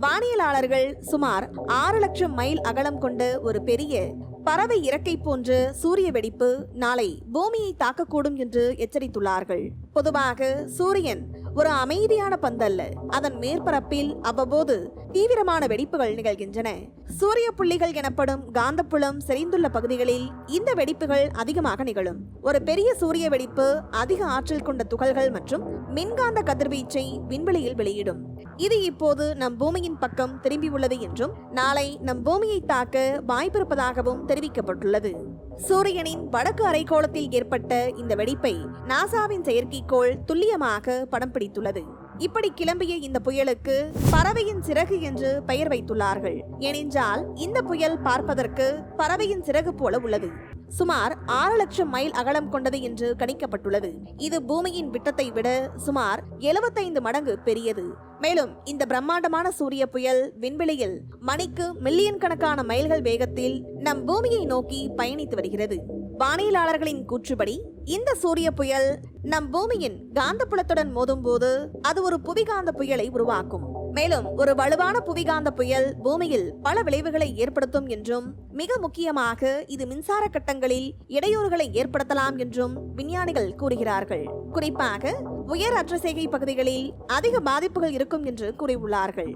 வானியலாளர்கள் சுமார் ஆறு லட்சம் மைல் அகலம் கொண்ட ஒரு பெரிய பறவை இறக்கை போன்ற சூரிய வெடிப்பு நாளை பூமியை தாக்கக்கூடும் என்று எச்சரித்துள்ளார்கள். பொதுவாக சூரியன் ஒரு அமைதியான பந்தல்ல. அதன் மேற்பரப்பில் அவ்வப்போது தீவிரமான வெடிப்புகள் நிகழ்கின்றன. சூரிய புள்ளிகள் எனப்படும் காந்தப்புலம் செறிந்துள்ள பகுதிகளில் இந்த வெடிப்புகள் அதிகமாக நிகழும். ஒரு பெரிய சூரிய வெடிப்பு அதிக ஆற்றல் கொண்ட துகள்கள் மற்றும் மின்காந்த கதிர்வீச்சை விண்வெளியில் வெளியிடும். இது இப்போது நம் பூமியின் பக்கம் திரும்பியுள்ளது என்றும் நாளை நம் பூமியை தாக்க வாய்ப்பிருப்பதாகவும் தெரிவிக்கப்பட்டுள்ளது. சூரியனின் வடக்கு அரைக்கோளத்தில் ஏற்பட்ட இந்த வெடிப்பை நாசாவின் செயற்கைக்கோள் துல்லியமாக படம் பிடித்துள்ளது. இப்படி கிளம்பிய இந்த புயலுக்கு பறவையின் சிறகு என்று பெயர் வைத்துள்ளார்கள். ஏனென்றால் இந்த புயல் பார்ப்பதற்கு பறவையின் சிறகு போல உள்ளது. சுமார் ஆறு லட்சம் மைல் அகலம் கொண்டது என்று கணிக்கப்பட்டுள்ளது. இது பூமியின் விட்டத்தை விட சுமார் 75 மடங்கு பெரியது. மேலும் இந்த பிரம்மாண்டமான சூரிய புயல் விண்வெளியில் மணிக்கு மில்லியன் கணக்கான மைல்கள் வேகத்தில் நம் பூமியை நோக்கி பயணித்து வருகிறது. வானியலாளர்களின் கூற்றுப்படி இந்த சூரிய புயல் நம் பூமியின் காந்தப்புலத்துடன் மோதும்போது அது ஒரு புவிகாந்த புயலை உருவாக்கும். மேலும் ஒரு வலுவான புவிகாந்த புயல் பூமியில் பல விளைவுகளை ஏற்படுத்தும் என்றும் மிக முக்கியமாக இது மின்சார கட்டங்களில் இடையூறுகளை ஏற்படுத்தலாம் என்றும் விஞ்ஞானிகள் கூறுகிறார்கள். குறிப்பாக உயர் அற்றசேகை பகுதிகளில் அதிக பாதிப்புகள் இருக்கும் என்று கூறியுள்ளார்கள்.